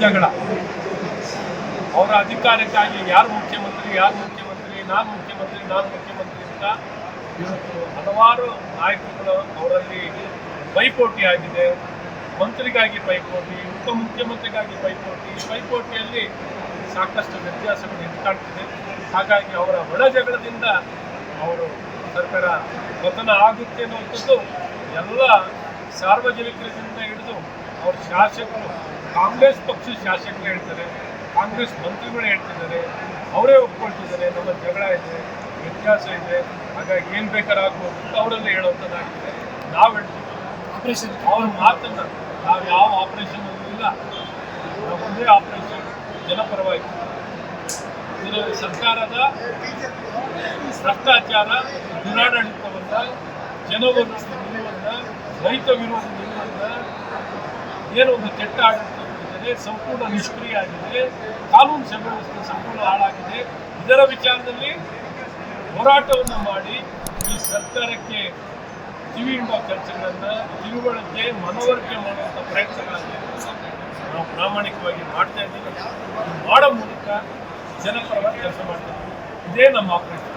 ಜಗಳ. ಅವರ ಅಧಿಕಾರಕ್ಕಾಗಿ ಯಾರು ಮುಖ್ಯಮಂತ್ರಿ ಯಾರು ಮುಖ್ಯಮಂತ್ರಿ, ನಾನು ಮುಖ್ಯಮಂತ್ರಿ ನಾನು ಮುಖ್ಯಮಂತ್ರಿ ಅಂತ ಹಲವಾರು ನಾಯಕರುಗಳು ಅವರಲ್ಲಿ ಪೈಪೋಟಿ ಆಗಿದೆ ಮಂತ್ರಿಗಾಗಿ ಪೈಪೋಟಿ, ಉಪಮುಖ್ಯಮಂತ್ರಿಗಾಗಿ ಪೈಪೋಟಿ. ಪೈಪೋಟಿಯಲ್ಲಿ ಸಾಕಷ್ಟು ವ್ಯತ್ಯಾಸಗಳು ಎದುಕಾಡ್ತಿದೆ ಹಾಗಾಗಿ ಅವರ ಒಳ ಜಗಳದಿಂದ ಅವರು ಸರ್ಕಾರ ಪತನ ಆಗುತ್ತೆ ಅನ್ನುವಂಥದ್ದು ಎಲ್ಲ ಸಾರ್ವಜನಿಕರಿಂದ ಹಿಡಿದು ಅವ್ರ ಶಾಸಕರು ಕಾಂಗ್ರೆಸ್ ಪಕ್ಷದ ಶಾಸಕರು ಹೇಳ್ತಾರೆ ಕಾಂಗ್ರೆಸ್ ಮಂತ್ರಿಗಳು ಹೇಳ್ತಿದ್ದಾರೆ ಅವರೇ ಒಪ್ಕೊಳ್ತಿದ್ದಾರೆ ನಮ್ಮ ಜಗಳ ಇದೆ ವ್ಯತ್ಯಾಸ ಇದೆ ಹಾಗಾಗಿ ಏನು ಬೇಕಾದ್ರೂ ಆಗ್ಬೋದು ಅಂತ ಅವರಲ್ಲೇ ಹೇಳುವಂಥದ್ದಾಗಿದೆ ನಾವು ಹೇಳ್ತೀವಿ. ಆಪರೇಷನ್ ಅವ್ರ ಮಾತನ್ನು ನಾವು ಯಾವ ಆಪರೇಷನ್ ಇಲ್ಲ. ನಾವು ಒಂದೇ ಆಪರೇಷನ್ ಜನಪರವಾಗಿ. ಸರ್ಕಾರದ ಭ್ರಷ್ಟಾಚಾರ ದುರಾಡಳಿತವನ್ನ ಜನವನ್ನು ನಿಲುವನ್ನ ರೈತ ವಿರೋಧ ನಿಲುವನ್ನ ಏನೋ ಒಂದು ಕೆಟ್ಟ ಆಡಳಿತ ಸಂಪೂರ್ಣ ನಿಷ್ಕ್ರಿಯ ಆಗಿದೆ, ಕಾನೂನು ಸುವ್ಯವಸ್ಥೆ ಸಂಪೂರ್ಣ ಹಾಳಾಗಿದೆ. ಇದರ ವಿಚಾರದಲ್ಲಿ ಹೋರಾಟವನ್ನು ಮಾಡಿ ಈ ಸರ್ಕಾರಕ್ಕೆ ಕಿವಿ ಹಿಂಡುವ ಕೆಲಸಗಳನ್ನು ತಿಳುವಳಿಕೆ ಮನವರಿಕೆ ಮಾಡುವಂಥ ಪ್ರಯತ್ನಗಳನ್ನು ನಾವು ಪ್ರಾಮಾಣಿಕವಾಗಿ ಮಾಡ್ತಾ ಇದ್ದೀವಿ. ಇದು ಮಾಡೋ ಮೂಲಕ ಜನಪರವಾಗಿ ಕೆಲಸ ಮಾಡ್ತಾ ಇದ್ದೀವಿ. ಇದೇ ನಮ್ಮ ಆಪರೇಷನ್.